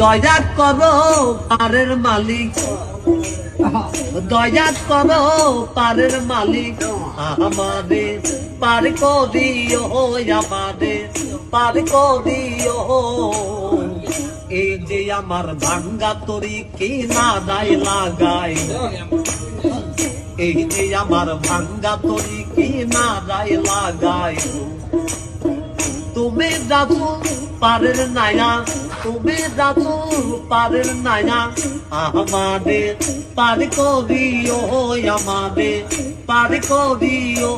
দয়া করো পারের মালিক। দয়া করো পারের মালিক। আমাদের পার করিও আমাদের পার করিও। এই যে আমার ভাঙ্গা তরি কি না দায় লাগাই এই যে আমার ভাঙ্গা তরি কি না দায় লাগাই তুমি যাচ্ছ পারের নায়া তুমি যাচ্ছ পারের নায়া আমাদের পার করিও আমাদের পার করিও।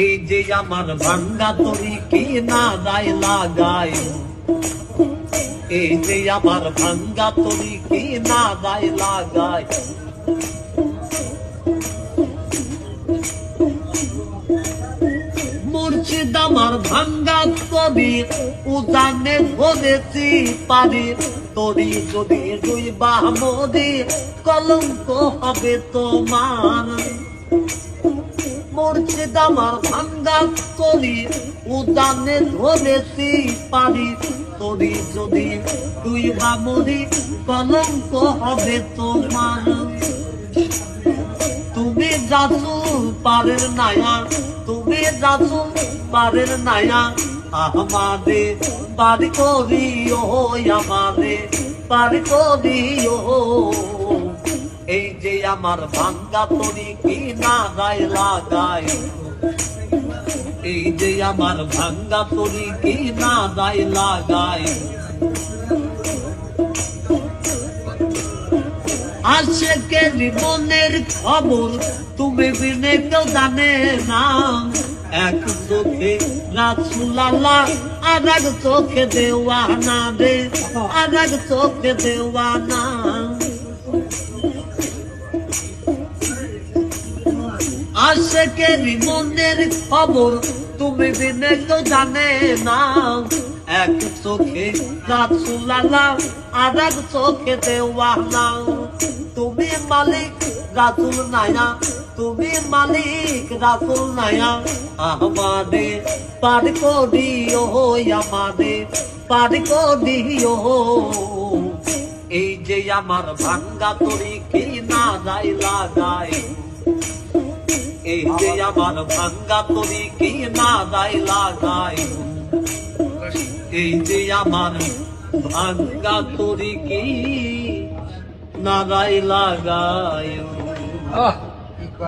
এই যে আমার ভাঙ্গা তরি কি না দায় লাগাই এই যে আমার ভাঙ্গা তরি কি না দায় লাগাই আমার ভাঙ্গা তরি উদানে ধরেছি পারি তরি যদি দুই বাহমদি কলঙ্ক হবে তোমার। মুর্শিদ ভাঙ্গা উদানে ধরেছি পারি তরি যদি দুই বামদি কলঙ্ক হবে তোমার। তুমি যাচ্ছ পারের নায়া তুমি যাচ্ছ পারের নায়া আমাদের বাড়ি করিও আমাদের বাড়ি করিও। এই যে আমার ভাঙ্গা তরি কি না গায়ে লাগাই এই যে আমার ভাঙ্গা তরি কি না গায়ে লাগাই আশেকে জীবনের খবর তুমি বিনে কেউ জানে না। এক চোখে আর এক চোখে দেওয়ানা রে, আর এক চোখে দেওয়ানা। মনের খবর তুমি বিনে তো জানে না। এক চোখে রাসুলাল্লাহ আর এক চোখে দেওয়ানা। তুমি মালিক রাসুল নায়া তুমি মালিক রাসুল নায়া আমাদের পার করিও আমাদের পার করিও এই যে আমার ভাঙ্গা তরি কি না যায় লাগাই এই যে আমার ভাঙ্গা তরি কি না যায় লাগাই এই যে আমার ভাঙ্গা তরি কি নাগাই লাগায় আহ